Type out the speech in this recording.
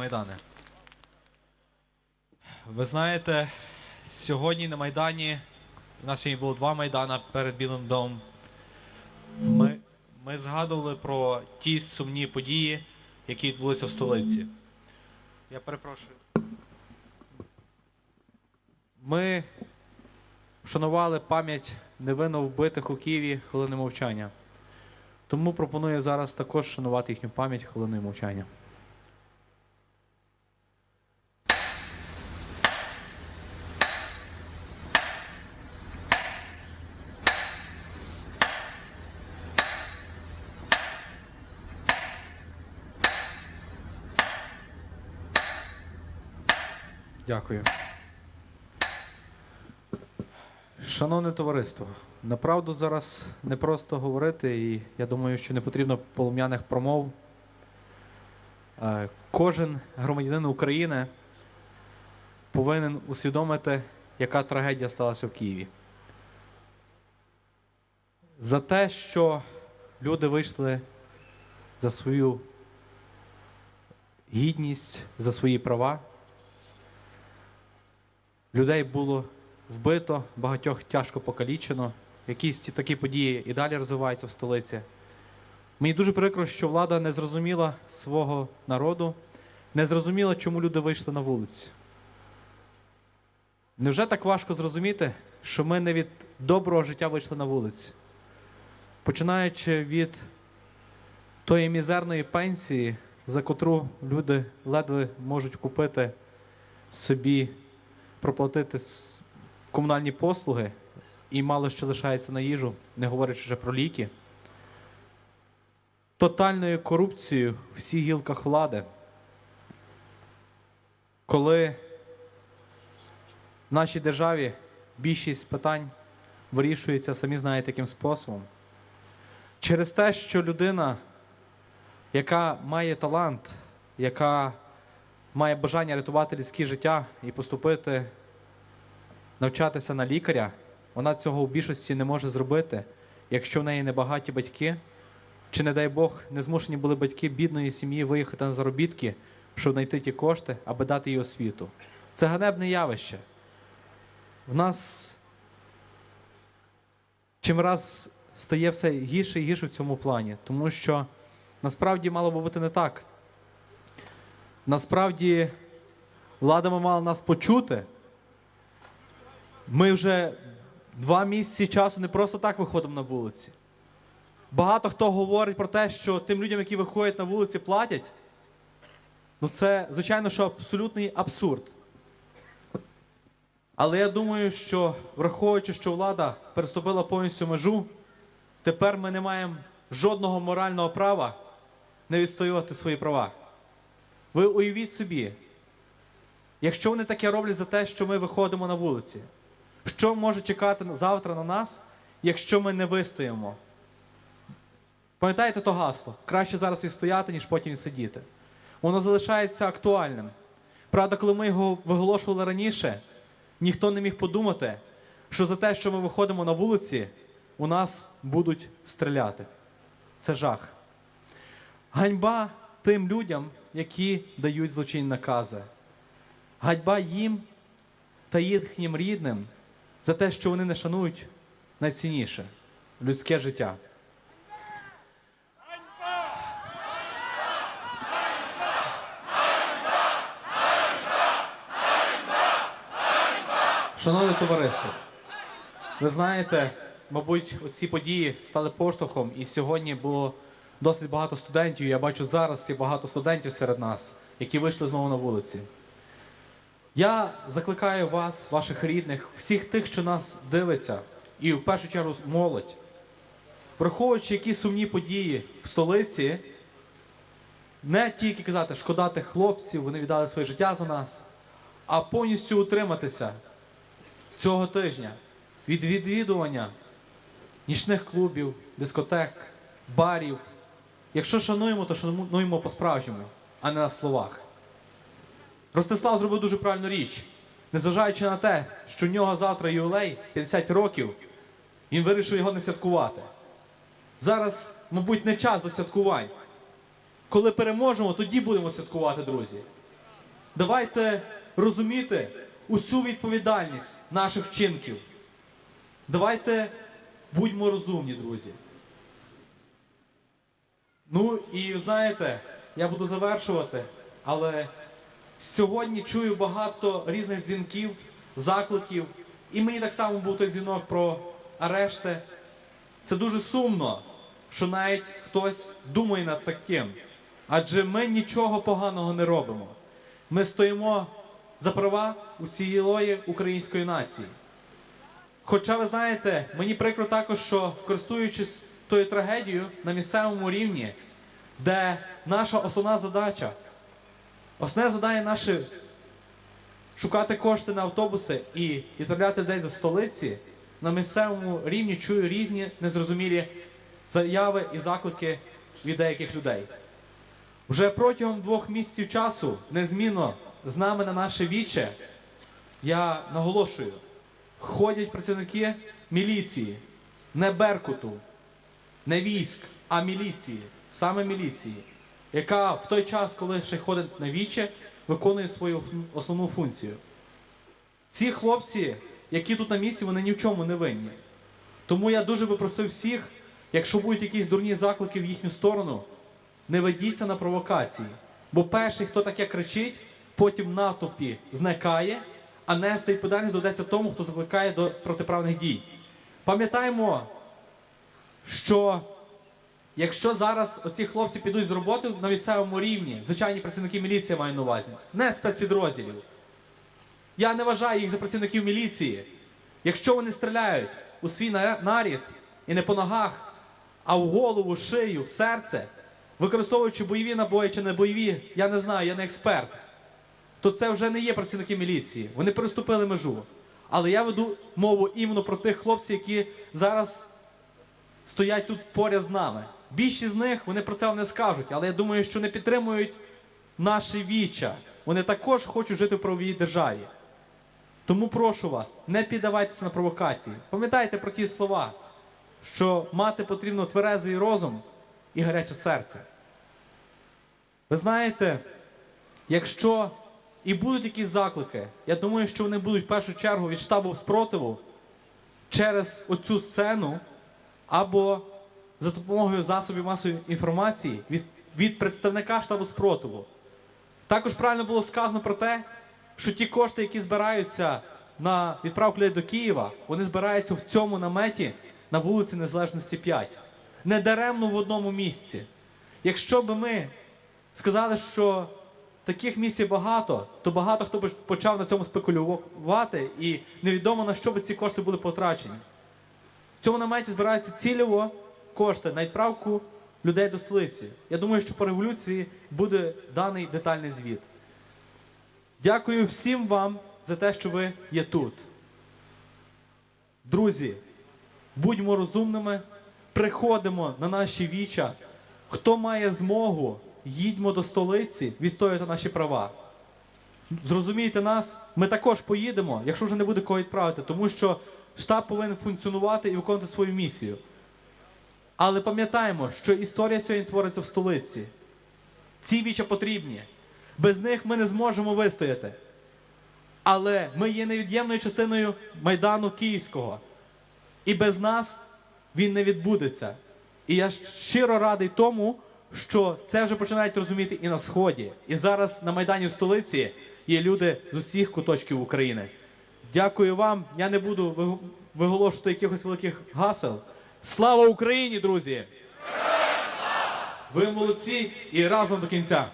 Майдане. Ви знаєте, сьогодні на Майдані, у нас сьогодні було два Майдана перед Білим домом. Ми, ми згадували про ті сумні події, які відбулися в столиці. Я перепрошую. Ми вшанували пам'ять невинно вбитих у Києві хвилини мовчання. Тому пропоную зараз також шанувати їхню пам'ять хвилиною мовчання. Дякую. Шановне товариство, направду зараз не просто говорити, і я думаю, що не потрібно полум'яних промов. Е, Кожен громадянин України повинен усвідомити, яка трагедія сталася в Києві. За те, що люди вийшли за свою гідність, за свої права. Людей було вбито, багатьох тяжко покалічено. Якісь такі події і далі розвиваються в столиці. Мені дуже прикро, що влада не зрозуміла свого народу, не зрозуміла, чому люди вийшли на вулиці. Невже так важко зрозуміти, що ми не від доброго життя вийшли на вулиці? Починаючи від тої мізерної пенсії, за котру люди ледве можуть купити собі проплатити комунальні послуги і мало що лишається на їжу, не говорячи вже про ліки. Тотальною корупцією в всіх гілках влади. Коли в нашій державі більшість питань вирішується, самі знаєте, яким способом. Через те, що людина, яка має талант, яка має бажання рятувати людське життя і поступити, навчатися на лікаря, вона цього в більшості не може зробити, якщо в неї небагаті батьки, чи, не дай Бог, не змушені були батьки бідної сім'ї виїхати на заробітки, щоб знайти ті кошти, аби дати їй освіту. Це ганебне явище. В нас чим раз стає все гірше і гірше в цьому плані, тому що насправді мало би бути не так. Насправді влада мала нас почути. Ми вже два місяці часу не просто так виходимо на вулиці. Багато хто говорить про те, що тим людям, які виходять на вулиці, платять. Ну це, звичайно, що абсолютний абсурд. Але я думаю, що враховуючи, що влада переступила повністю межу, тепер ми не маємо жодного морального права не відстоювати свої права. Ви уявіть собі, якщо вони таке роблять за те, що ми виходимо на вулиці, що може чекати завтра на нас, якщо ми не вистоїмо? Пам'ятаєте то гасло? Краще зараз відстояти, ніж потім відсидіти. Воно залишається актуальним. Правда, коли ми його виголошували раніше, ніхто не міг подумати, що за те, що ми виходимо на вулиці, у нас будуть стріляти. Це жах. Ганьба тим людям, які дають злочинні накази. Ганьба їм та їхнім рідним за те, що вони не шанують найцінніше людське життя. Шановне товариство, ви знаєте, мабуть, ці події стали поштовхом, і сьогодні було досить багато студентів. Я бачу зараз є багато студентів серед нас, які вийшли знову на вулиці. Я закликаю вас, ваших рідних, всіх тих, що нас дивиться, і в першу чергу молодь, враховуючи які сумні події в столиці, не тільки казати, шкода тих хлопців, вони віддали своє життя за нас, а повністю утриматися цього тижня від відвідування нічних клубів, дискотек, барів. Якщо шануємо, то шануємо по-справжньому, а не на словах. Ростислав зробив дуже правильну річ. Незважаючи на те, що в нього завтра ювілей 50 років, він вирішив його не святкувати. Зараз, мабуть, не час до святкувань. Коли переможемо, тоді будемо святкувати, друзі. Давайте розуміти усю відповідальність наших вчинків. Давайте будьмо розумні, друзі. Ну і знаєте, я буду завершувати, але сьогодні чую багато різних дзвінків, закликів, і мені так само був той дзвінок про арешти. Це дуже сумно, що навіть хтось думає над таким. Адже ми нічого поганого не робимо. Ми стоїмо за права усієї української нації. Хоча ви знаєте, мені прикро також, що користуючись тою трагедією на місцевому рівні, де наша основна задача, основне завдання наше шукати кошти на автобуси і відправляти людей до столиці, на місцевому рівні чую різні незрозумілі заяви і заклики від деяких людей. Вже протягом двох місяців часу незмінно з нами на наше віче, я наголошую, ходять працівники міліції, не Беркуту, не військ, а міліції, саме міліції, яка в той час, коли ще ходить на віче, виконує свою основну функцію. Ці хлопці, які тут на місці, вони ні в чому не винні. Тому я дуже би просив всіх, якщо будуть якісь дурні заклики в їхню сторону, не ведіться на провокації. Бо перший, хто таке кричить, потім натовпі зникає, а нести відповідальність доведеться тому, хто закликає до протиправних дій. Пам'ятаємо, що якщо зараз оці хлопці підуть з роботи на місцевому рівні, звичайні працівники міліції я маю на увазі, не спецпідрозділів. Я не вважаю їх за працівників міліції. Якщо вони стріляють у свій нарід і не по ногах, а в голову, шию, в серце, використовуючи бойові набої чи не бойові, я не знаю, я не експерт, то це вже не є працівники міліції. Вони переступили межу. Але я веду мову іменно про тих хлопців, які зараз стоять тут поряд з нами. Більшість з них вони про це не скажуть, але я думаю, що не підтримують наші віча. Вони також хочуть жити в правовій державі. Тому прошу вас, не піддавайтеся на провокації. Пам'ятайте про ті слова, що мати потрібно тверезий розум і гаряче серце. Ви знаєте, якщо і будуть якісь заклики, я думаю, що вони будуть в першу чергу від штабу спротиву через оцю сцену або за допомогою засобів масової інформації від, представника штабу спротиву. Також правильно було сказано про те, що ті кошти, які збираються на відправку людей до Києва, вони збираються в цьому наметі на вулиці Незалежності 5. Не даремно в одному місці. Якщо б ми сказали, що таких місць багато, то багато хто б почав на цьому спекулювати, і невідомо на що би ці кошти були потрачені. Цьому наметі збираються цільово кошти на відправку людей до столиці. Я думаю, що по революції буде даний детальний звіт. Дякую всім вам за те, що ви є тут. Друзі, будьмо розумними, приходимо на наші віча. Хто має змогу, їдьмо до столиці відстоювати наші права. Зрозумійте нас, ми також поїдемо, якщо вже не буде кого відправити, тому що штаб повинен функціонувати і виконувати свою місію. Але пам'ятаємо, що історія сьогодні твориться в столиці. Ці віча потрібні. Без них ми не зможемо вистояти. Але ми є невід'ємною частиною Майдану Київського. І без нас він не відбудеться. І я щиро радий тому, що це вже починають розуміти і на Сході. І зараз на Майдані в столиці є люди з усіх куточків України. Дякую вам. Я не буду виг- виголошувати якихось великих гасел. Слава Україні, друзі! Ви молодці і разом до кінця.